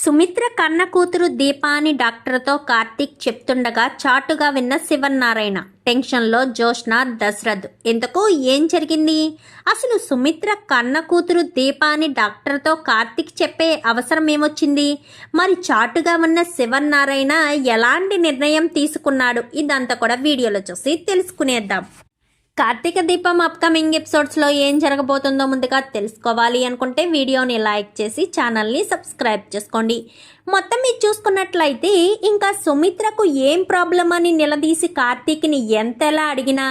సుమిత్ర కన్న కూతురు దీపాని డాక్టర్తో కార్తీక్ చెప్తుండగా చాటుగా విన్న శివన్నారాయణ. టెన్షన్లో జోష్న దశరథ్ ఎందుకు? ఏం జరిగింది? అసలు సుమిత్ర కన్న కూతురు దీపాని డాక్టర్తో కార్తీక్ చెప్పే అవసరం ఏమొచ్చింది? మరి చాటుగా ఉన్న శివన్నారాయణ ఎలాంటి నిర్ణయం తీసుకున్నాడు? ఇదంతా కూడా వీడియోలో చూసి తెలుసుకునేద్దాం. కార్తీక దీపం అప్కమింగ్ ఎపిసోడ్స్లో ఏం జరగబోతుందో ముందుగా తెలుసుకోవాలి అనుకుంటే వీడియోని లైక్ చేసి ఛానల్ని సబ్స్క్రైబ్ చేసుకోండి. మొత్తం మీరు చూసుకున్నట్లయితే ఇంకా సుమిత్రకు ఏం ప్రాబ్లం అని నిలదీసి కార్తీక్ని ఎంతలా అడిగినా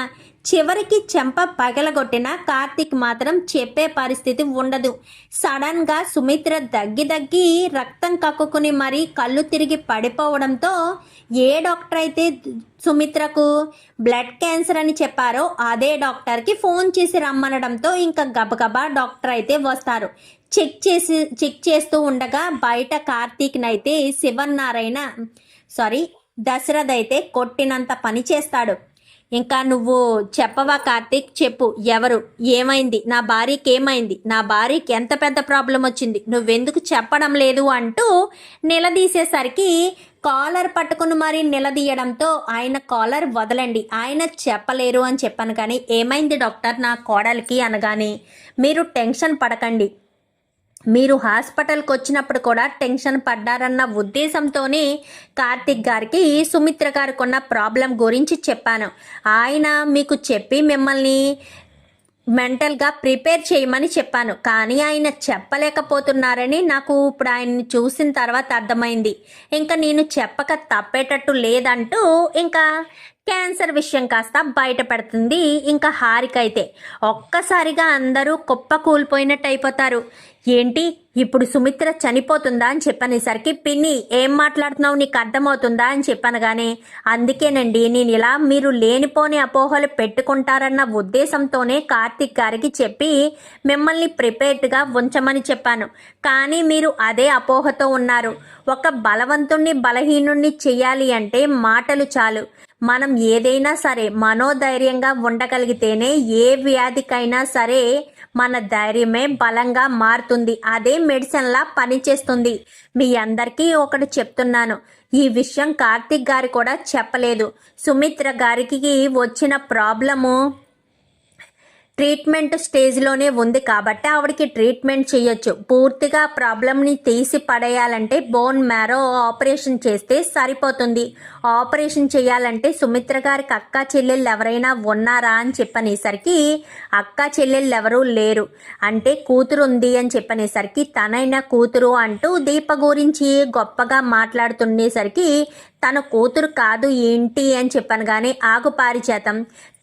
చివరికి చెంప పగలగొట్టిన కార్తీక్ మాత్రం చెప్పే పరిస్థితి ఉండదు. సడన్గా సుమిత్ర దగ్గి దగ్గి రక్తం కక్కుకుని మరీ కళ్ళు తిరిగి పడిపోవడంతో ఏ డాక్టర్ అయితే సుమిత్రకు బ్లడ్ క్యాన్సర్ అని చెప్పారో అదే డాక్టర్కి ఫోన్ చేసి రమ్మనడంతో ఇంకా గబగబా డాక్టర్ అయితే వస్తారు. చెక్ చేసి చెక్ చేస్తూ ఉండగా బయట కార్తీక్నైతే శివన్నారాయణ సారీ దశరథ్ అయితే కొట్టినంత పని చేస్తాడు. ఇంకా నువ్వు చెప్పవా కార్తీక్? చెప్పు. ఎవరు? ఏమైంది? నా భార్యకి ఏమైంది? నా భార్యకి ఎంత పెద్ద ప్రాబ్లం వచ్చింది? నువ్వెందుకు చెప్పడం లేదు అంటూ నిలదీసేసరికి కాలర్ పట్టుకుని మరి నిలదీయడంతో ఆయన కాలర్ వదలండి. ఆయన చెప్పలేరు అని చెప్పాను కానీ ఏమైంది డాక్టర్ నా కోడలికి అనగానే మీరు టెన్షన్ పడకండి. మీరు హాస్పిటల్కి వచ్చినప్పుడు కూడా టెన్షన్ పడ్డారన్న ఉద్దేశంతోనే కార్తిక్ గారికి సుమిత్ర గారికి ఉన్న ప్రాబ్లం గురించి చెప్పాను. ఆయన మీకు చెప్పి మిమ్మల్ని మెంటల్గా ప్రిపేర్ చేయమని చెప్పాను. కానీ ఆయన చెప్పలేకపోతున్నారని నాకు ఇప్పుడు ఆయన్ని చూసిన తర్వాత అర్థమైంది. ఇంకా నేను చెప్పక తప్పేటట్టు లేదంటూ ఇంకా క్యాన్సర్ విషయం కాస్త బయటపడుతుంది. ఇంకా హారిక అయితే ఒక్కసారిగా అందరూ కుప్ప కూలిపోయినట్టు అయిపోతారు. ఏంటి? ఇప్పుడు సుమిత్ర చనిపోతుందా అని చెప్పనేసరికి పిన్ని ఏం మాట్లాడుతున్నావు? నీకు అర్థమవుతుందా అని చెప్పాను కానీ అందుకేనండి నేను ఇలా మీరు లేనిపోని అపోహలు పెట్టుకుంటారన్న ఉద్దేశంతోనే కార్తిక్ గారికి చెప్పి మిమ్మల్ని ప్రిపేర్డ్గా ఉంచమని చెప్పాను. కానీ మీరు అదే అపోహతో ఉన్నారు. ఒక బలవంతుణ్ణి బలహీనుణ్ణి చెయ్యాలి అంటే మాటలు చాలు. మనం ఏదైనా సరే మనోధైర్యంగా ఉండగలిగితేనే ఏ వ్యాధికైనా సరే మన ధైర్యమే బలంగా మారుతుంది. అదే మెడిసిన్లా పనిచేస్తుంది. మీ అందరికీ ఒకటి చెప్తున్నాను. ఈ విషయం కార్తిక్ గారు కూడా చెప్పలేదు. సుమిత్ర గారికి వచ్చిన ప్రాబ్లము ట్రీట్మెంట్ స్టేజ్లోనే ఉంది కాబట్టి ఆవిడకి ట్రీట్మెంట్ చేయొచ్చు. పూర్తిగా ప్రాబ్లమ్ని తీసి పడేయాలంటే బోన్ మ్యారో ఆపరేషన్ చేస్తే సరిపోతుంది. ఆపరేషన్ చేయాలంటే సుమిత్ర గారికి అక్క చెల్లెళ్ళు ఎవరైనా ఉన్నారా అని చెప్పనేసరికి అక్క చెల్లెళ్ళు ఎవరూ లేరు. అంటే కూతురు ఉంది అని చెప్పనేసరికి తనైన కూతురు అంటూ దీప గురించి గొప్పగా మాట్లాడుతుండేసరికి తన కూతురు కాదు ఏంటి అని చెప్పాను కానీ ఆగు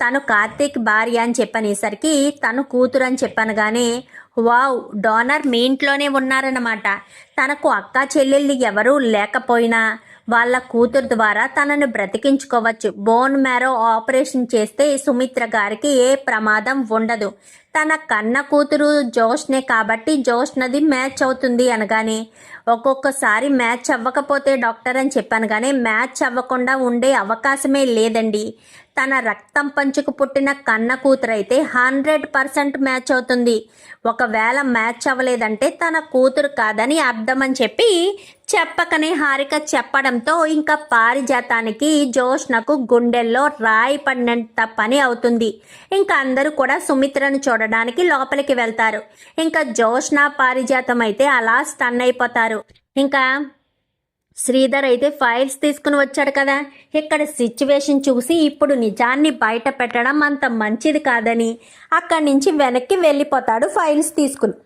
తను కార్తీక్ భార్య అని చెప్పనేసరికి తను కూతురు అని చెప్పాను కానీ వావ్ డోనర్ మీ ఇంట్లోనే ఉన్నారన్నమాట. తనకు అక్క చెల్లెళ్ళు ఎవరూ లేకపోయినా వాళ్ళ కూతురు ద్వారా తనను బ్రతికించుకోవచ్చు. బోన్ మ్యారో ఆపరేషన్ చేస్తే సుమిత్ర గారికి ఏ ప్రమాదం ఉండదు. తన కన్న కూతురు జోష్నే కాబట్టి జోష్నది మ్యాచ్ అవుతుంది అనగానే ఒక్కొక్కసారి మ్యాచ్ అవ్వకపోతే డాక్టర్ అని చెప్పాను కానీ మ్యాచ్ అవ్వకుండా ఉండే అవకాశమే లేదండి. తన రక్తం పంచుకు పుట్టిన కన్న కూతురైతే హండ్రెడ్ పర్సెంట్ మ్యాచ్ అవుతుంది. ఒకవేళ మ్యాచ్ అవ్వలేదంటే తన కూతురు కాదని అర్థమని చెప్పి చెప్పకనే హారిక చెప్పడంతో ఇంకా పారిజాతానికి జోష్నకు గుండెల్లో రాయి పడినంత పని అవుతుంది. ఇంకా అందరూ కూడా సుమిత్రను చూడడానికి లోపలికి వెళ్తారు. ఇంకా జోష్న పారిజాతం అయితే అలా స్టన్ అయిపోతారు. ఇంకా శ్రీధర్ అయితే ఫైల్స్ తీసుకుని వచ్చాడు కదా. ఇక్కడ సిచ్యువేషన్ చూసి ఇప్పుడు నిజాన్ని బయట పెట్టడం అంత మంచిది కాదని అక్కడి నుంచి వెనక్కి వెళ్ళిపోతాడు ఫైల్స్ తీసుకుని.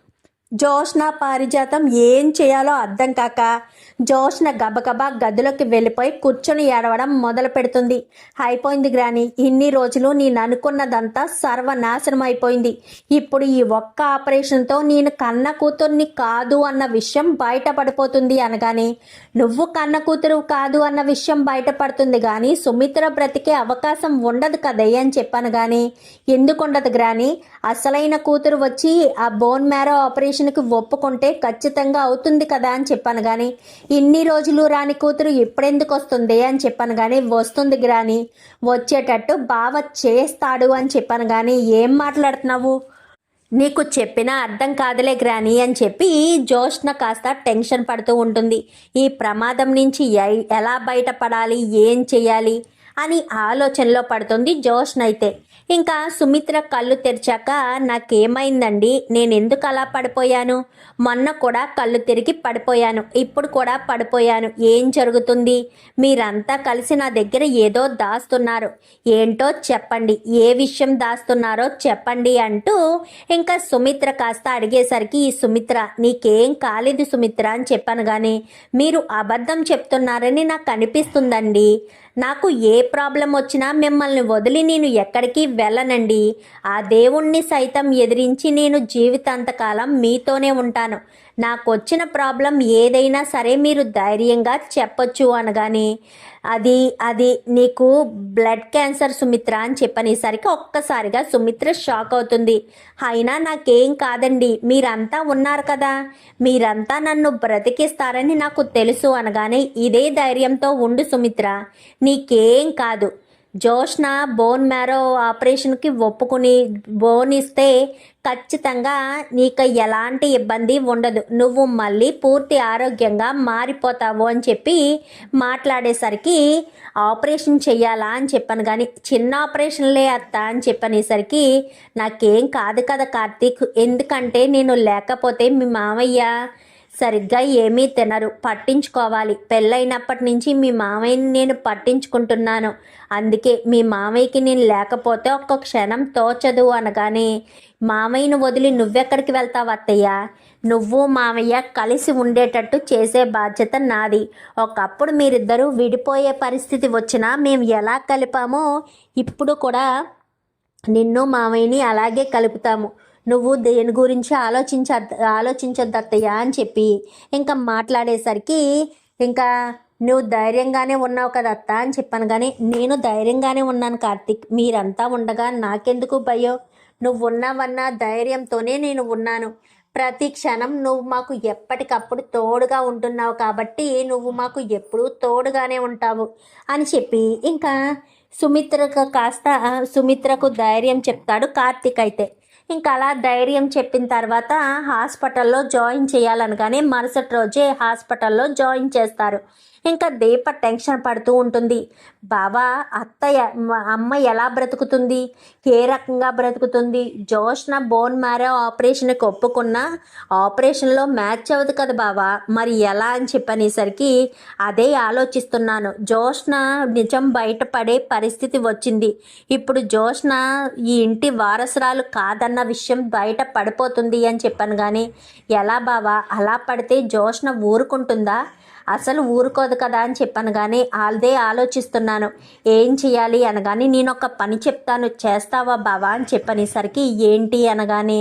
జోష్న పారిజాతం ఏం చేయాలో అర్థం కాక జోష్న గబగబా గదిలోకి వెళ్ళిపోయి కూర్చొని ఏడవడం మొదలు పెడుతుంది. అయిపోయింది గ్రాని ఇన్ని రోజులు నేను అనుకున్నదంతా సర్వనాశనం అయిపోయింది. ఇప్పుడు ఈ ఒక్క ఆపరేషన్తో నేను కన్న కూతుర్ని కాదు అన్న విషయం బయటపడిపోతుంది అనగానే నువ్వు కన్న కూతురు కాదు అన్న విషయం బయటపడుతుంది కానీ సుమిత్ర బ్రతికే అవకాశం ఉండదు కదే అని చెప్పాను కానీ ఎందుకుండదు గ్రాని అసలైన కూతురు వచ్చి ఆ బోన్ మ్యారో ఆపరేషన్కి ఒప్పుకుంటే ఖచ్చితంగా అవుతుంది కదా అని చెప్పాను కానీ ఇన్ని రోజులు రాని కూతురు ఇప్పుడెందుకు వస్తుంది అని చెప్పాను కానీ వస్తుంది గ్రాని వచ్చేటట్టు బావ చేస్తాడు అని చెప్పాను కానీ ఏం మాట్లాడుతున్నావు? నీకు చెప్పినా అర్థం కాదులే గ్రాని అని చెప్పి జోష్న కాస్త టెన్షన్ పడుతూ ఉంటుంది. ఈ ప్రమాదం నుంచి ఎ- ఎలా బయటపడాలి? ఏం చేయాలి? అని ఆలోచనలో పడుతుంది జోష్న అయితే ఇంకా సుమిత్ర కళ్ళు తెరిచాక నాకేమైందండి? నేను ఎందుకు అలా పడిపోయాను? మొన్న కూడా కళ్ళు తిరిగి పడిపోయాను. ఇప్పుడు కూడా పడిపోయాను. ఏం జరుగుతుంది? మీరంతా కలిసి నా దగ్గర ఏదో దాస్తున్నారు. ఏంటో చెప్పండి. ఏ విషయం దాస్తున్నారో చెప్పండి అంటూ ఇంకా సుమిత్ర కాస్త అడిగేసరికి ఈ సుమిత్ర నీకేం కాలేదు సుమిత్ర అని చెప్పాను కానీ మీరు అబద్ధం చెప్తున్నారని నాకు అనిపిస్తుందండి. నాకు ఏ ప్రాబ్లం వచ్చినా మిమ్మల్ని వదిలి నేను ఎక్కడికి వెళ్ళనండి. ఆ దేవుణ్ణి సైతం ఎదిరించి నేను జీవితాంతకాలం మీతోనే ఉంటాను. నాకు వచ్చిన ప్రాబ్లం ఏదైనా సరే మీరు ధైర్యంగా చెప్పొచ్చు అనగానే అది అది నీకు బ్లడ్ క్యాన్సర్ సుమిత్ర అని చెప్పనేసరికి ఒక్కసారిగా సుమిత్ర షాక్ అవుతుంది. అయినా నాకేం కాదండి మీరంతా ఉన్నారు కదా. మీరంతా నన్ను బ్రతికిస్తారని నాకు తెలుసు అనగానే ఇదే ధైర్యంతో ఉండు సుమిత్ర. నీకేం కాదు. జోష్న బోన్ మ్యారో ఆపరేషన్కి ఒప్పుకుని బోన్ ఇస్తే ఖచ్చితంగా నీకు ఎలాంటి ఇబ్బంది ఉండదు. నువ్వు మళ్ళీ పూర్తి ఆరోగ్యంగా మారిపోతావు అని చెప్పి మాట్లాడేసరికి ఆపరేషన్ చెయ్యాలా? అని చెప్పాను. కానీ చిన్న ఆపరేషన్లే అత్త అని చెప్పనేసరికి నాకేం కాదు కదా కార్తీక్ ఎందుకంటే నేను లేకపోతే మీ మామయ్య సరిగ్గా ఏమీ తినరు. పట్టించుకోవాలి. పెళ్ళైనప్పటి నుంచి మీ మామయ్యని నేను పట్టించుకుంటున్నాను. అందుకే మీ మామయ్యకి నేను లేకపోతే ఒక్క క్షణం తోచదు అనగానే మామయ్యను వదిలి నువ్వెక్కడికి వెళ్తావు అత్తయ్య? నువ్వు మామయ్య కలిసి ఉండేటట్టు చేసే బాధ్యత నాది. ఒకప్పుడు మీరిద్దరూ విడిపోయే పరిస్థితి వచ్చినా మేము ఎలా కలిపామో ఇప్పుడు కూడా నిన్ను మామయ్యని అలాగే కలుపుతాము. నువ్వు దేని గురించి ఆలోచించ ఆలోచించొద్దు అత్తయ్య అని చెప్పి ఇంకా మాట్లాడేసరికి ఇంకా నువ్వు ధైర్యంగానే ఉన్నావు కదా అత్త అని చెప్పాను. కానీ నేను ధైర్యంగానే ఉన్నాను కార్తీక్. మీరంతా ఉండగా నాకెందుకు భయం? నువ్వు ఉన్నావన్న ధైర్యంతోనే నేను ఉన్నాను. ప్రతి క్షణం నువ్వు మాకు ఎప్పటికప్పుడు తోడుగా ఉంటున్నావు కాబట్టి నువ్వు మాకు ఎప్పుడూ తోడుగానే ఉంటావు అని చెప్పి ఇంకా సుమిత్రకు కాస్త సుమిత్రకు ధైర్యం చెప్తాడు కార్తీక్ అయితే. ఇంకా అలా ధైర్యం చెప్పిన తర్వాత హాస్పిటల్లో జాయిన్ చేయాలనగానే మరుసటి రోజే హాస్పిటల్లో జాయిన్ చేస్తారు. ఇంకా దీప టెన్షన్ పడుతూ ఉంటుంది. బాబా అత్తయ్య అమ్మ ఎలా బ్రతుకుతుంది? ఏ రకంగా బ్రతుకుతుంది? జోష్న బోన్ మ్యారో ఆపరేషన్కి ఒప్పుకున్నా ఆపరేషన్లో మ్యాచ్ అవ్వదు కదా బావా. మరి ఎలా అని చెప్పనేసరికి అదే ఆలోచిస్తున్నాను. జోష్న నిజం బయటపడే పరిస్థితి వచ్చింది. ఇప్పుడు జోష్న ఈ ఇంటి వారసురాలు కాదన్న విషయం బయట పడిపోతుంది అని చెప్పాను కానీ ఎలా బావా? అలా పడితే జోష్న ఊరుకుంటుందా? అసలు ఊరుకోదు కదా అని చెప్పాను కానీ ఆల్దే ఆలోచిస్తున్నాను. ఏం చేయాలి అనగానే నేను ఒక పని చెప్తాను చేస్తావా బావా అని చెప్పనేసరికి ఏంటి అనగానే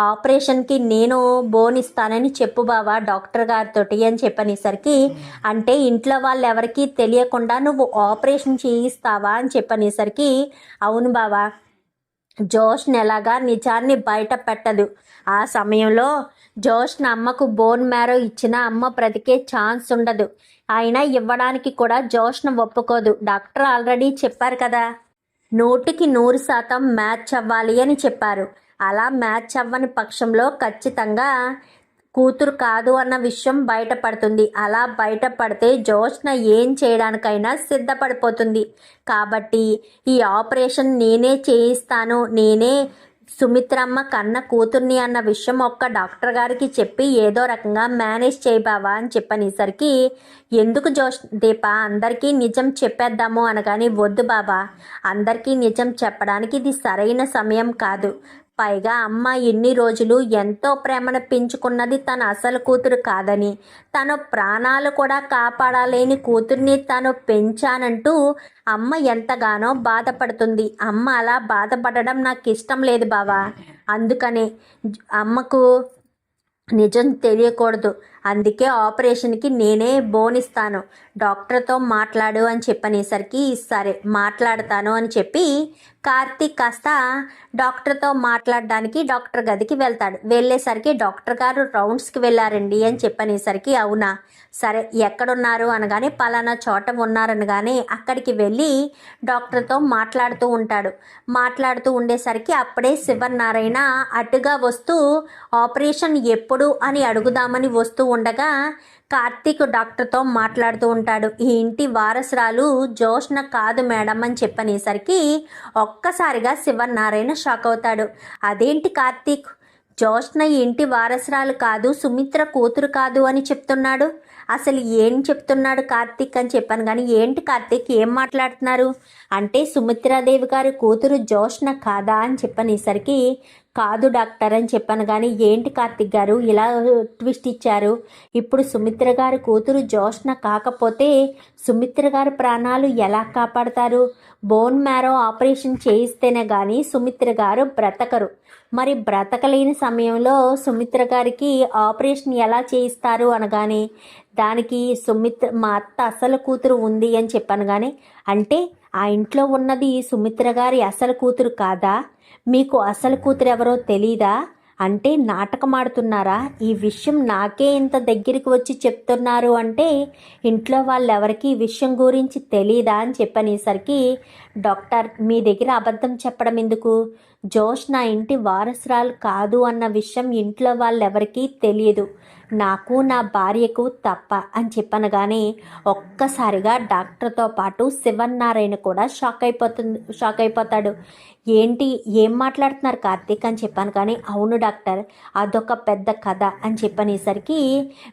ఆపరేషన్కి నేను బోన్ ఇస్తానని చెప్పు బావా డాక్టర్ గారితో అని చెప్పనేసరికి అంటే ఇంట్లో వాళ్ళు ఎవరికీ తెలియకుండా నువ్వు ఆపరేషన్ చేయిస్తావా అని చెప్పనేసరికి అవును బావా జోష్ని ఎలాగా నిజాన్ని బయట పెట్టదు. ఆ సమయంలో జోష్న అమ్మకు బోన్ మ్యారో ఇచ్చిన అమ్మ బ్రతికే ఛాన్స్ ఉండదు. అయినా ఇవ్వడానికి కూడా జోష్న ఒప్పుకోదు. డాక్టర్ ఆల్రెడీ చెప్పారు కదా. నూటికి నూరు శాతం మ్యాచ్ అవ్వాలి అని చెప్పారు. అలా మ్యాచ్ అవ్వని పక్షంలో ఖచ్చితంగా కూతురు కాదు అన్న విషయం బయటపడుతుంది. అలా బయటపడితే జోష్న ఏం చేయడానికైనా సిద్ధపడిపోతుంది. కాబట్టి ఈ ఆపరేషన్ నేనే చేయిస్తాను. నేనే సుమిత్రమ్మ కన్న కూతుర్ని అన్న విషయం ఒక్క డాక్టర్ గారికి చెప్పి ఏదో రకంగా మేనేజ్ చేయబావా అని చెప్పనేసరికి ఎందుకు జోష్ దీప అందరికీ నిజం చెప్పేద్దాము అనగాని వద్దు బాబా. అందరికీ నిజం చెప్పడానికి ఇది సరైన సమయం కాదు. పైగా అమ్మ ఎన్ని రోజులు ఎంతో ప్రేమను పెంచుకున్నది తన అసలు కూతురు కాదని. తను ప్రాణాలు కూడా కాపాడలేని కూతుర్ని తను పెంచానంటూ అమ్మ ఎంతగానో బాధపడుతుంది. అమ్మ అలా బాధపడడం నాకు ఇష్టం లేదు బావా. అందుకనే అమ్మకు నిజం తెలియకూడదు. అందుకే ఆపరేషన్కి నేనే బోనిస్తాను. డాక్టర్తో మాట్లాడు అని చెప్పనేసరికి సరే మాట్లాడతాను అని చెప్పి కార్తీక్ కాస్త డాక్టర్తో మాట్లాడడానికి డాక్టర్ గదికి వెళ్తాడు. వెళ్ళేసరికి డాక్టర్ గారు రౌండ్స్కి వెళ్ళారండి అని చెప్పనేసరికి అవునా? సరే ఎక్కడున్నారు అనగానే పలానా చోట ఉన్నారనగానే అక్కడికి వెళ్ళి డాక్టర్తో మాట్లాడుతూ ఉంటాడు. మాట్లాడుతూ ఉండేసరికి అప్పుడే శివనారాయణ అటుగా వస్తూ ఆపరేషన్ ఎప్పుడు? అని అడుగుదామని వస్తూ ఉండగా కార్తీక్ డాక్టర్తో మాట్లాడుతూ ఉంటాడు. ఈ ఇంటి వారసురాలు జోష్న కాదు మేడం అని చెప్పనేసరికి ఒక్కసారిగా శివనారాయణ షాక్ అవుతాడు. అదేంటి కార్తీక్? జోష్న ఇంటి వారసురాలు కాదు సుమిత్ర కూతురు కాదు అని చెప్తున్నాడు. అసలు ఏం చెప్తున్నాడు కార్తీక్ అని చెప్పాను కానీ ఏంటి కార్తీక్? ఏం మాట్లాడుతున్నారు? అంటే సుమిత్రాదేవి గారి కూతురు జోష్న కాదా అని చెప్పనేసరికి కాదు డాక్టర్ అని చెప్పాను కానీ ఏంటి కార్తిక్ గారు? ఇలా ట్విస్ట్ ఇచ్చారు. ఇప్పుడు సుమిత్ర గారి కూతురు జోష్న కాకపోతే సుమిత్ర గారి ప్రాణాలు ఎలా కాపాడతారు? బోన్ మ్యారో ఆపరేషన్ చేయిస్తేనే కానీ సుమిత్ర గారు బ్రతకరు. మరి బ్రతకలేని సమయంలో సుమిత్ర గారికి ఆపరేషన్ ఎలా చేయిస్తారు అనగానే దానికి సుమిత్ర మా అత్త అసలు కూతురు ఉంది అని చెప్పాను కానీ అంటే ఆ ఇంట్లో ఉన్నది సుమిత్ర గారి అసలు కూతురు కాదా? మీకు అసలు కూతురు ఎవరో తెలీదా? అంటే నాటకం ఆడుతున్నారా ఈ విషయం నాకే ఇంత దగ్గరికి వచ్చి చెప్తున్నారు అంటే ఇంట్లో వాళ్ళెవరికి ఈ విషయం గురించి తెలీదా అని చెప్పనేసరికి డాక్టర్ మీ దగ్గర అబద్ధం చెప్పడం ఎందుకు? జోష్ నా ఇంటి వారసురాలు కాదు అన్న విషయం ఇంట్లో వాళ్ళెవరికీ తెలియదు నాకు నా భార్యకు తప్ప అని చెప్పనగానే ఒక్కసారిగా డాక్టర్తో పాటు శివన్నారాయణ కూడా షాక్ అయిపోతుంది షాక్ అయిపోతాడు. ఏంటి? ఏం మాట్లాడుతున్నారు కార్తీక్ అని చెప్పాను కానీ అవును డాక్టర్ అదొక పెద్ద కథ అని చెప్పనేసరికి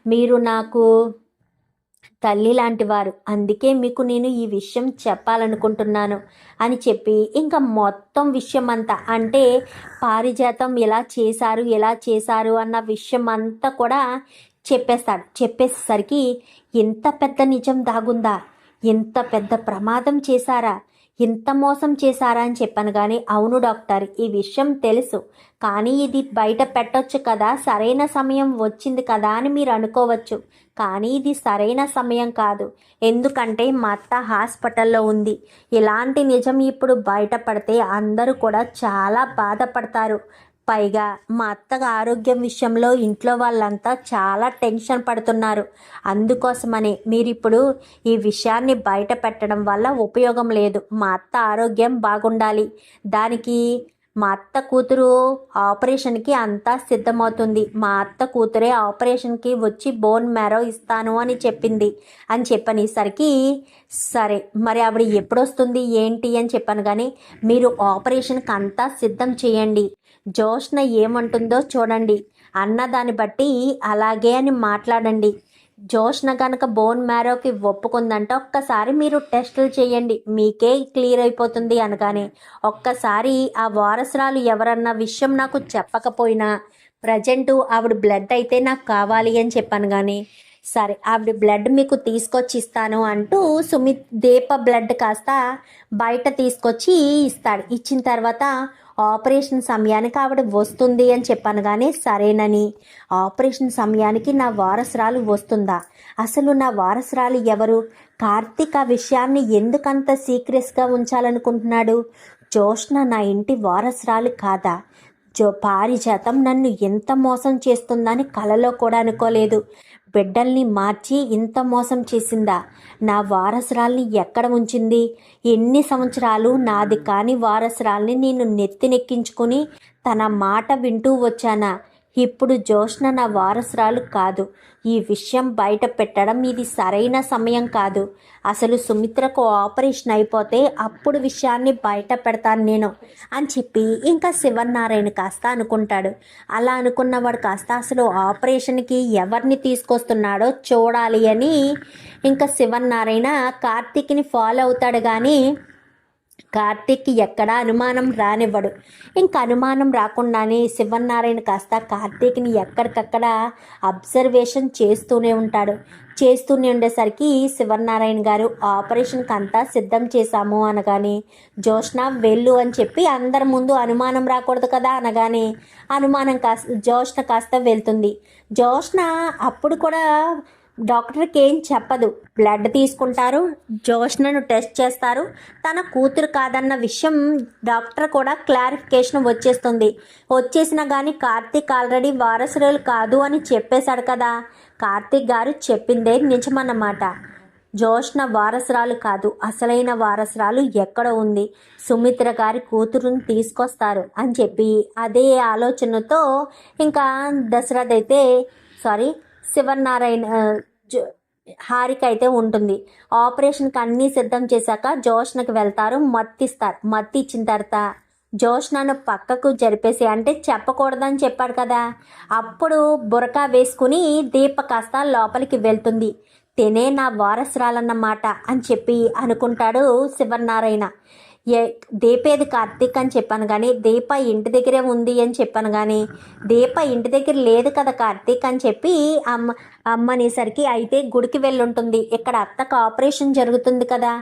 మీరు నాకు తల్లి లాంటి వారు అందుకే మీకు నేను ఈ విషయం చెప్పాలనుకుంటున్నాను అని చెప్పి ఇంకా మొత్తం విషయం అంతా అంటే పారిజాతం ఎలా చేశారు ఎలా చేశారు అన్న విషయం అంతా కూడా చెప్పేస్తాడు. చెప్పేసరికి ఇంత పెద్ద నిజం దాగుందా? ఇంత పెద్ద ప్రమాదం చేశారా? ఇంత మోసం చేశారా అని చెప్పాను కానీ అవును డాక్టర్ ఈ విషయం తెలుసు. కానీ ఇది బయట పెట్టొచ్చు కదా సరైన సమయం వచ్చింది కదా అని మీరు అనుకోవచ్చు. కానీ ఇది సరైన సమయం కాదు. ఎందుకంటే మా అత్త హాస్పిటల్లో ఉంది. ఇలాంటి నిజం ఇప్పుడు బయటపడితే అందరూ కూడా చాలా బాధపడతారు. పైగా మా అత్తగా ఆరోగ్యం విషయంలో ఇంట్లో వాళ్ళంతా చాలా టెన్షన్ పడుతున్నారు. అందుకోసమని మీరు ఇప్పుడు ఈ విషయాన్ని బయట పెట్టడం వల్ల ఉపయోగం లేదు. మా అత్త ఆరోగ్యం బాగుండాలి. దానికి మా అత్త కూతురు ఆపరేషన్కి అంతా సిద్ధమవుతుంది. మా అత్త కూతురే ఆపరేషన్కి వచ్చి బోన్ మ్యారో ఇస్తాను అని చెప్పింది. అని చెప్పనేసరికి సరే మరి ఆవిడ ఎప్పుడు వస్తుంది ఏంటి అని చెప్పాను కానీ మీరు ఆపరేషన్కి అంతా సిద్ధం చేయండి. జోష్న ఏమంటుందో చూడండి. అన్న దాన్ని బట్టి అలాగే అని మాట్లాడండి. జోష్న కనుక బోన్ మ్యారోకి ఒప్పుకుందంటే ఒక్కసారి మీరు టెస్టులు చేయండి. మీకే క్లియర్ అయిపోతుంది అనగానే ఒక్కసారి ఆ వారసురాలు ఎవరన్న విషయం నాకు చెప్పకపోయినా ప్రజెంటు ఆవిడ బ్లడ్ అయితే నాకు కావాలి అని చెప్పాను కానీ సరే ఆవిడ బ్లడ్ మీకు తీసుకొచ్చి ఇస్తాను అంటూ సుమిత్ దీప బ్లడ్ కాస్త బయట తీసుకొచ్చి ఇస్తాడు. ఇచ్చిన తర్వాత ఆపరేషన్ సమయానికి ఆవిడ వస్తుంది అని చెప్పాను కానీ సరేనని ఆపరేషన్ సమయానికి నా వారసురాలు వస్తుందా? అసలు నా వారసురాలు ఎవరు? కార్తీక్ ఆ విషయాన్ని ఎందుకంత సీక్రెట్స్గా ఉంచాలనుకుంటున్నాడు? జోష్న నా ఇంటి వారసురాలు కాదా? జో పారిజాతం నన్ను ఎంత మోసం చేస్తుందని కలలో కూడా అనుకోలేదు. బిడ్డల్ని మార్చి ఇంత మోసం చేసిందా? నా వారసురాల్ని ఎక్కడ ఉంచింది? ఎన్ని సంవత్సరాలు నాది కాని వారసురాల్ని నేను నెత్తినెక్కించుకుని తన మాట వింటూ వచ్చానా? ఇప్పుడు జోష్న నా వారసురాలు కాదు. ఈ విషయం బయట పెట్టడం ఇది సరైన సమయం కాదు. అసలు సుమిత్రకు ఆపరేషన్ అయిపోతే అప్పుడు విషయాన్ని బయట పెడతాను నేను అని చెప్పి ఇంకా శివనారాయణ కాస్త అనుకుంటాడు. అలా అనుకున్నవాడు కాస్త అసలు ఆపరేషన్కి ఎవరిని తీసుకొస్తున్నాడో చూడాలి అని ఇంకా శివనారాయణ కార్తీక్ని ఫాలో అవుతాడు కానీ కార్తీక్ ఎక్కడా అనుమానం రానివ్వడు. ఇంకా అనుమానం రాకుండానే శివనారాయణ కాస్త కార్తీక్ని ఎక్కడికక్కడ అబ్జర్వేషన్ చేస్తూనే ఉంటాడు. చేస్తూనే ఉండేసరికి శివనారాయణ గారు ఆపరేషన్కి అంతా సిద్ధం చేశాము అనగానే జోష్న వెళ్ళు అని చెప్పి అందరి ముందు అనుమానం రాకూడదు కదా అనగానే అనుమానం కాస్త జోష్న కాస్త వెళ్తుంది. జోష్న అప్పుడు కూడా డాక్టర్కి ఏం చెప్పదు. బ్లడ్ తీసుకుంటారు జోష్నను టెస్ట్ చేస్తారు. తన కూతురు కాదన్న విషయం డాక్టర్ కూడా క్లారిఫికేషన్ వచ్చేస్తుంది. వచ్చేసినా కానీ కార్తీక్ ఆల్రెడీ వారసురాలు కాదు అని చెప్పేశాడు కదా. కార్తీక్ గారు చెప్పిందే నిజమన్నమాట. జోష్న వారసురాలు కాదు అసలైన వారసురాలు ఎక్కడ ఉంది. సుమిత్ర గారి కూతురుని తీసుకొస్తారు అని చెప్పి అదే ఆలోచనతో ఇంకా దశరథ్ అయితే సారీ శివనారాయణ జో- హారిక అయితే ఉంటుంది. ఆపరేషన్కి అన్నీ సిద్ధం చేశాక జోష్నకి వెళ్తారు మత్తిస్తారు మత్తి ఇచ్చిన తర్వాత జోష్నను పక్కకు జరిపేసి అంటే చెప్పకూడదని చెప్పాడు కదా అప్పుడు బురకా వేసుకుని దీప కాస్త లోపలికి వెళ్తుంది. తినే నా వారసురాలన్నమాట అని చెప్పి అనుకుంటాడు శివనారాయణ. దీపేది కార్తీక్ అని చెప్పాను కానీ దీప ఇంటి దగ్గరే ఉంది అని చెప్పాను కానీ దీప ఇంటి దగ్గర లేదు కదా కార్తీక్ అని చెప్పి అమ్మ అమ్మనేసరికి అయితే గుడికి వెళ్ళుంటుంది. ఇక్కడ అత్తకు ఆపరేషన్ జరుగుతుంది కదా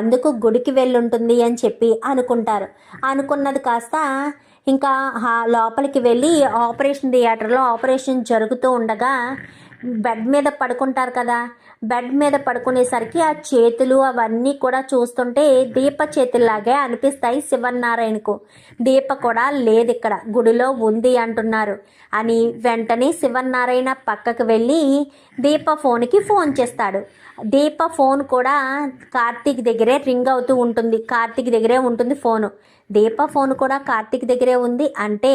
అందుకు గుడికి వెళ్ళుంటుంది అని చెప్పి అనుకుంటారు. అనుకున్నది కాస్త ఇంకా లోపలికి వెళ్ళి ఆపరేషన్ థియేటర్లో ఆపరేషన్ జరుగుతూ ఉండగా బెడ్ మీద పడుకుంటారు కదా బెడ్ మీద పడుకునేసరికి ఆ చేతులు అవన్నీ కూడా చూస్తుంటే దీప చేతుల్లాగే అనిపిస్తాయి శివనారాయణకు దీప కూడా లేదు ఇక్కడ గుడిలో ఉంది అంటున్నారు. అని వెంటనే శివనారాయణ పక్కకు వెళ్ళి దీప ఫోన్కి ఫోన్ చేస్తాడు. దీప ఫోన్ కూడా కార్తీక్ దగ్గరే రింగ్ అవుతూ ఉంటుంది కార్తీక్ దగ్గరే ఉంటుంది ఫోను. దీప ఫోన్ కూడా కార్తీక్ దగ్గరే ఉంది అంటే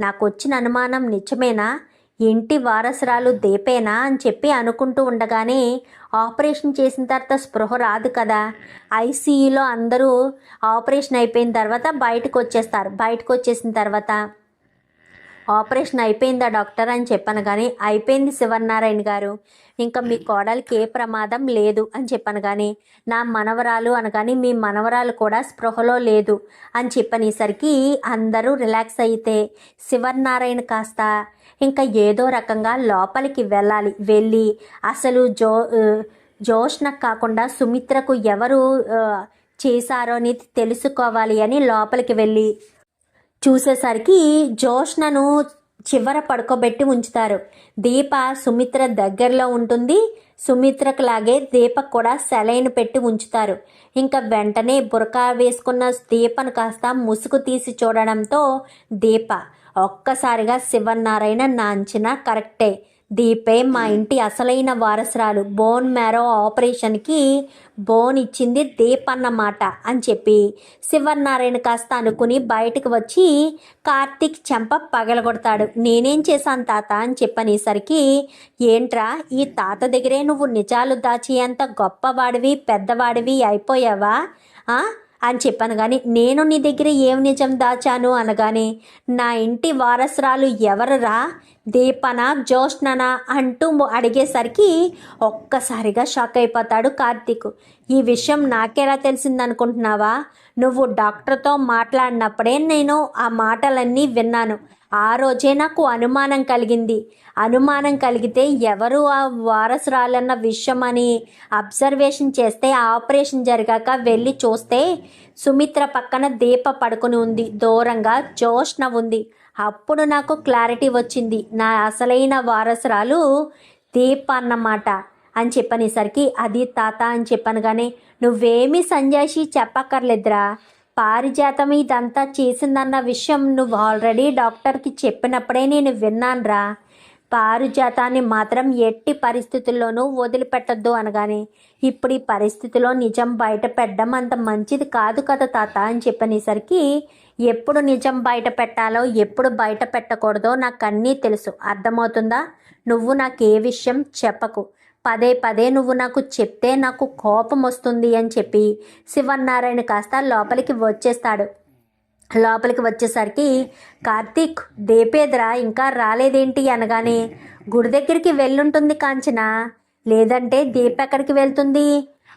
నాకు వచ్చిన అనుమానం నిజమేనా? ఇంటి వారసురాలు దీపేనా అని చెప్పి అనుకుంటూ ఉండగానే ఆపరేషన్ చేసిన తర్వాత స్పృహ రాదు కదా. ఐసీయూలో అందరూ ఆపరేషన్ అయిపోయిన తర్వాత బయటకు వచ్చేస్తారు. బయటకు వచ్చేసిన తర్వాత ఆపరేషన్ అయిపోయిందా డాక్టర్ అని చెప్పాను కానీ అయిపోయింది శివనారాయణ గారు. ఇంకా మీ కోడలికి ఏ ప్రమాదం లేదు అని చెప్పాను కానీ నా మనవరాలు అనగాని మీ మనవరాలు కూడా స్పృహలో లేదు అని చెప్పనేసరికి అందరూ రిలాక్స్ అయితే శివనారాయణ కాస్త ఇంకా ఏదో రకంగా లోపలికి వెళ్ళాలి. వెళ్ళి అసలు జో ఆ, జోష్నకు కాకుండా సుమిత్రకు ఎవరు చేశారో అనేది తెలుసుకోవాలి అని లోపలికి వెళ్ళి చూసేసరికి జోష్నను చివర పడుకోబెట్టి ఉంచుతారు. దీప సుమిత్ర దగ్గరలో ఉంటుంది. సుమిత్రకు లాగే దీపకు కూడా సెలైన్ పెట్టి ఉంచుతారు. ఇంకా వెంటనే బురకా వేసుకున్న దీపను కాస్త ముసుగు తీసి చూడడంతో దీప ఒక్కసారిగా శివన్నారాయణ నా అంచనా కరెక్టే. దీపే మా ఇంటి అసలైన వారసురాలు. బోన్ మ్యారో ఆపరేషన్కి బోన్ ఇచ్చింది దీప్ అన్నమాట అని చెప్పి. శివనారాయణ కాస్త అనుకుని బయటకు వచ్చి కార్తీక్ చెంప పగలగొడతాడు. నేనేం చేశాను తాత? అని చెప్పనేసరికి ఏంట్రా ఈ తాత దగ్గరే నువ్వు నిజాలు దాచేంత గొప్పవాడివి పెద్దవాడివి అయిపోయావా? అని చెప్పాను. కానీ నేను నీ దగ్గర ఏం నిజం దాచాను అనగానే నా ఇంటి వారసురాలు ఎవరురా? దీపన? జోష్ననా అంటూ అడిగేసరికి ఒక్కసారిగా షాక్ అయిపోతాడు కార్తీక్. ఈ విషయం నాకెలా తెలిసిందనుకుంటున్నావా? నువ్వు డాక్టర్తో మాట్లాడినప్పుడే నేను ఆ మాటలన్నీ విన్నాను. ఆ రోజే నాకు అనుమానం కలిగింది. అనుమానం కలిగితే ఎవరు ఆ వారసురాలన్న విషయం అని అబ్జర్వేషన్ చేస్తే ఆపరేషన్ జరిగాక వెళ్ళి చూస్తే సుమిత్ర పక్కన దీప పడుకుని ఉంది. దూరంగా జోష్ణ ఉంది. అప్పుడు నాకు క్లారిటీ వచ్చింది. నా అసలైన వారసురాలు దీప అన్నమాట అని చెప్పనేసరికి అది తాత అని చెప్పాను కానీ నువ్వేమీ సంజాయిషి చెప్పక్కర్లేదురా. పారిజాతం ఇదంతా చేసిందన్న విషయం నువ్వు ఆల్రెడీ డాక్టర్కి చెప్పినప్పుడే నేను విన్నానురా. పారిజాతాన్ని మాత్రం ఎట్టి పరిస్థితుల్లోనూ వదిలిపెట్టద్దు అనగానే ఇప్పుడు ఈ పరిస్థితిలో నిజం బయట పెట్టడం అంత మంచిది కాదు కదా తాత అని చెప్పనేసరికి ఎప్పుడు నిజం బయట పెట్టాలో ఎప్పుడు బయట పెట్టకూడదో నాకు అన్నీ తెలుసు. అర్థమవుతుందా? నువ్వు నాకు ఏ విషయం చెప్పకు. పదే పదే నువ్వు నాకు చెప్తే నాకు కోపం వస్తుంది అని చెప్పి శివన్నారాయణ కాస్త లోపలికి వచ్చేస్తాడు. లోపలికి వచ్చేసరికి కార్తీక్ దేపేదరా ఇంకా రాలేదేంటి? అనగానే గుడి దగ్గరికి వెళ్ళుంటుంది కాంచన. లేదంటే దీప్ ఎక్కడికి వెళ్తుంది?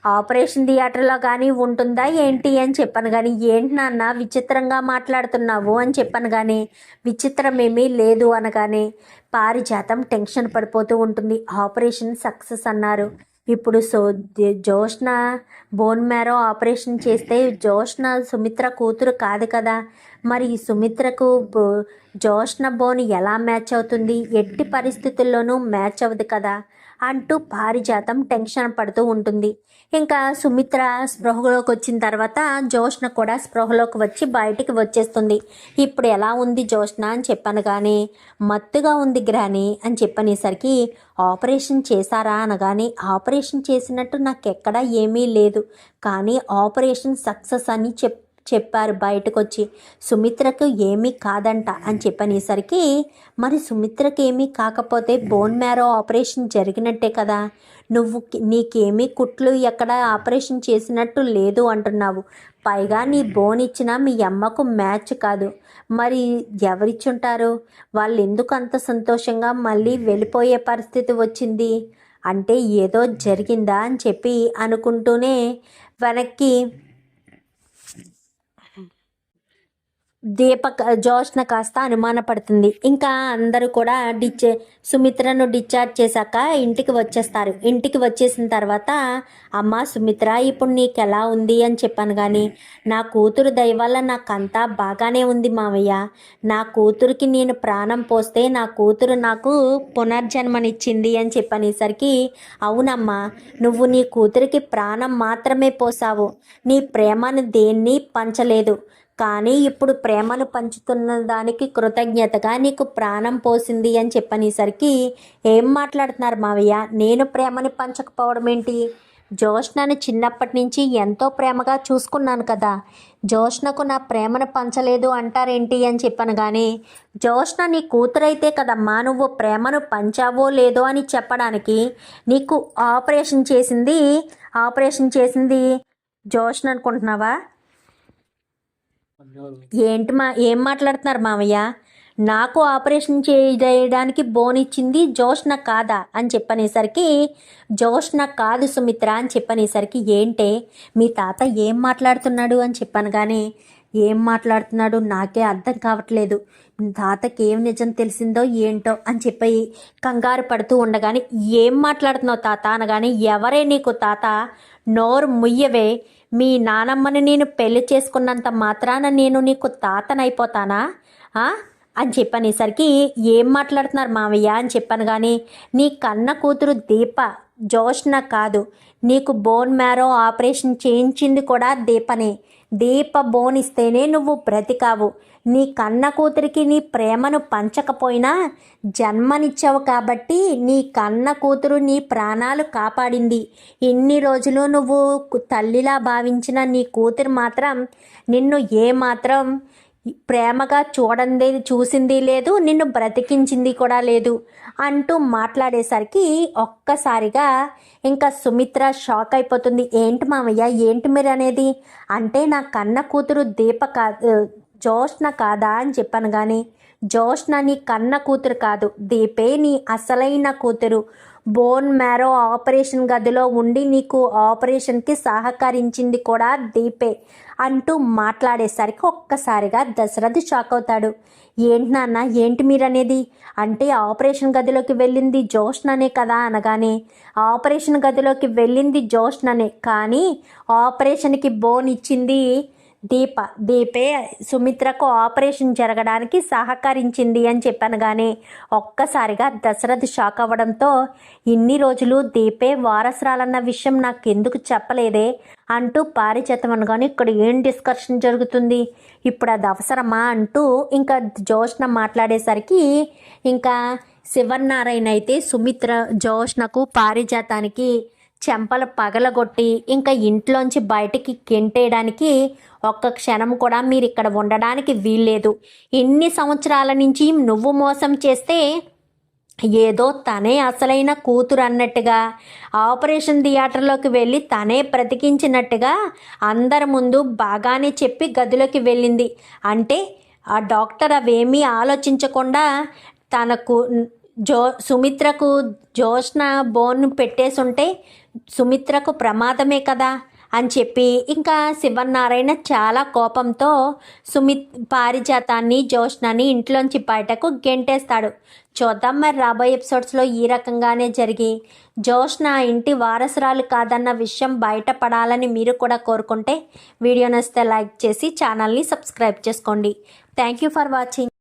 ఆపరేషన్ థియేటర్లో కానీ ఉంటుందా ఏంటి అని చెప్పాను కానీ ఏంటి నాన్న విచిత్రంగా మాట్లాడుతున్నావు అని చెప్పాను కానీ విచిత్రం ఏమీ లేదు అనగానే పారిజాతం టెన్షన్ పడిపోతూ ఉంటుంది. ఆపరేషన్ సక్సెస్ అన్నారు. ఇప్పుడు సో దే- జోష్న బోన్ మ్యారో ఆపరేషన్ చేస్తే జోష్న సుమిత్ర కూతురు కాదు కదా. మరి సుమిత్రకు జోష్ణ జోష్న బోన్ ఎలా మ్యాచ్ అవుతుంది? ఎట్టి పరిస్థితుల్లోనూ మ్యాచ్ అవ్వదు కదా. అంటూ పారిజాతం టెన్షన్ పడుతూ ఉంటుంది. ఇంకా సుమిత్ర స్పృహలోకి వచ్చిన తర్వాత జోష్న కూడా స్పృహలోకి వచ్చి బయటికి వచ్చేస్తుంది. ఇప్పుడు ఎలా ఉంది జోష్న? అని చెప్పాను కానీ మత్తుగా ఉంది గ్రాని అని చెప్పనేసరికి ఆపరేషన్ చేశారా? అనగానే ఆపరేషన్ చేసినట్టు నాకు ఎక్కడా ఏమీ లేదు. కానీ ఆపరేషన్ సక్సెస్ అని చెప్ చెప్పారు బయటకు వచ్చి సుమిత్రకు ఏమీ కాదంట అని చెప్పనేసరికి మరి సుమిత్రకి ఏమీ కాకపోతే బోన్ మ్యారో ఆపరేషన్ జరిగినట్టే కదా. నువ్వు నీకేమీ కుట్లు ఎక్కడ ఆపరేషన్ చేసినట్టు లేదు అంటున్నావు. పైగా నీ బోన్ ఇచ్చిన మీ అమ్మకు మ్యాచ్ కాదు. మరి ఎవరిచ్చుంటారు? వాళ్ళు ఎందుకు అంత సంతోషంగా మళ్ళీ వెళ్ళిపోయే పరిస్థితి వచ్చింది? అంటే ఏదో జరిగిందా అని చెప్పి అనుకుంటూనే వెనక్కి దీపక్ జోష్న కాస్త అనుమానపడుతుంది. ఇంకా అందరూ కూడా డిచ్ సుమిత్రను డిశ్చార్జ్ చేశాక ఇంటికి వచ్చేస్తారు. ఇంటికి వచ్చేసిన తర్వాత అమ్మ సుమిత్ర ఇప్పుడు నీకు ఎలా ఉంది? అని చెప్పాను కానీ నా కూతురు దయవల్ల నాకంతా బాగానే ఉంది మావయ్య. నా కూతురికి నేను ప్రాణం పోస్తే నా కూతురు నాకు పునర్జన్మనిచ్చింది అని చెప్పనేసరికి అవునమ్మా నువ్వు నీ కూతురికి ప్రాణం మాత్రమే పోసావు. నీ ప్రేమను దేన్ని పంచలేదు. కానీ ఇప్పుడు ప్రేమను పంచుతున్న దానికి కృతజ్ఞతగా నీకు ప్రాణం పోసింది అని చెప్పనేసరికి ఏం మాట్లాడుతున్నారు మావయ్య? నేను ప్రేమని పంచకపోవడం ఏంటి? జోష్నని చిన్నప్పటి నుంచి ఎంతో ప్రేమగా చూసుకున్నాను కదా. జోష్నకు నా ప్రేమను పంచలేదు అంటారేంటి అని చెప్పాను కానీ జోష్న నీ కూతురైతే కదమ్మా నువ్వు ప్రేమను పంచావో లేదో అని చెప్పడానికి నీకు ఆపరేషన్ చేసింది ఆపరేషన్ చేసింది జోష్న అనుకుంటున్నావా? ఏంటి మా ఏం మాట్లాడుతున్నారు మామయ్య? నాకు ఆపరేషన్ చేయడానికి బోన్ ఇచ్చింది జోష్న కాదా అని చెప్పనేసరికి జోష్న కాదు సుమిత్ర అని చెప్పనేసరికి ఏంటే మీ తాత ఏం మాట్లాడుతున్నాడు అని చెప్పాను కానీ ఏం మాట్లాడుతున్నాడు నాకే అర్థం కావట్లేదు. తాతకి ఏం నిజం తెలిసిందో ఏంటో అని చెప్పి కంగారు పడుతూ ఉండగానే ఏం మాట్లాడుతున్నావు తాత? అనగానే ఎవరే నీకు తాత? నోరు ముయ్యవే. మీ నానమ్మని నేను పెళ్ళి చేసుకున్నంత మాత్రాన నేను నీకు తాతనైపోతానా? అని చెప్పనేసరికి ఏం మాట్లాడుతున్నారు మావయ్య? అని చెప్పాను కానీ నీ కన్న కూతురు దీప జోష్న కాదు. నీకు బోన్ మ్యారో ఆపరేషన్ చేయించింది కూడా దీపనే. దీప బోనిస్తేనే నువ్వు బ్రతికావు. నీ కన్న కూతురికి నీ ప్రేమను పంచకపోయినా జన్మనిచ్చావు కాబట్టి నీ కన్న కూతురు నీ ప్రాణాలు కాపాడింది. ఇన్ని రోజులు నువ్వు తల్లిలా భావించిన నీ కూతురు మాత్రం నిన్ను ఏ మాత్రం ప్రేమగా చూడంది చూసింది లేదు నిన్ను బ్రతికించింది కూడా లేదు అంటూ మాట్లాడేసరికి ఒక్కసారిగా ఇంకా సుమిత్ర షాక్ అయిపోతుంది. ఏంటి మామయ్య ఏంటి మీరు అనేది? అంటే నా కన్న కూతురు దీప కా జోష్న కాదా అని చెప్పాను కానీ జోష్న నీ కన్న కూతురు కాదు దీపే నీ అసలైన కూతురు. బోన్ మ్యారో ఆపరేషన్ గదిలో ఉండి నీకు ఆపరేషన్కి సహకరించింది కూడా దీపే అంటూ మాట్లాడేసరికి ఒక్కసారిగా దశరథి షాక్ అవుతాడు. ఏంటి నాన్న ఏంటి మీరనేది? అంటే ఆపరేషన్ గదిలోకి వెళ్ళింది జోష్ననే కదా అనగానే ఆపరేషన్ గదిలోకి వెళ్ళింది జోష్ననే. కానీ ఆపరేషన్కి బోన్ ఇచ్చింది దీప దీపే సుమిత్రకు ఆపరేషన్ జరగడానికి సహకరించింది అని చెప్పాను కానీ ఒక్కసారిగా దశరథ్ షాక్ అవ్వడంతో ఇన్ని రోజులు దీపే వారసురాలన్న విషయం నాకు ఎందుకు చెప్పలేదే అంటూ పారిచేతం అనగానే ఇక్కడ ఏం డిస్కషన్ జరుగుతుంది? ఇప్పుడు అది అవసరమా? అంటూ ఇంకా జోష్న మాట్లాడేసరికి ఇంకా శివనారాయణ అయితే సుమిత్ర జోష్నకు పారిజాతానికి చెంపలు పగలగొట్టి ఇంకా ఇంట్లోంచి బయటికి గెంటేయడానికి ఒక్క క్షణం కూడా మీరు ఇక్కడ ఉండడానికి వీల్లేదు. ఇన్ని సంవత్సరాల నుంచి నువ్వు మోసం చేస్తే ఏదో తనే అసలైన కూతురు అన్నట్టుగా ఆపరేషన్ థియేటర్లోకి వెళ్ళి తనే బ్రతికించినట్టుగా అందరి ముందు బాగానే చెప్పి గదిలోకి వెళ్ళింది. అంటే ఆ డాక్టర్ అవేమీ ఆలోచించకుండా తనకు జో సుమిత్రకు జోష్న బోన్ పెట్టేసుంటే సుమిత్రకు ప్రమాదమే కదా అని చెప్పి ఇంకా శివనారాయణ చాలా కోపంతో సుమిత్ పారిజాతాన్ని జోష్నని ఇంట్లోంచి బయటకు గెంటేస్తాడు. చూద్దాం మరి రాబోయే ఎపిసోడ్స్లో ఈ రకంగానే జరిగి జోష్న ఇంటి వారసురాలు కాదన్న విషయం బయటపడాలని మీరు కూడా కోరుకుంటే వీడియో నచ్చితే లైక్ చేసి ఛానల్ని సబ్స్క్రైబ్ చేసుకోండి. Thank you for watching.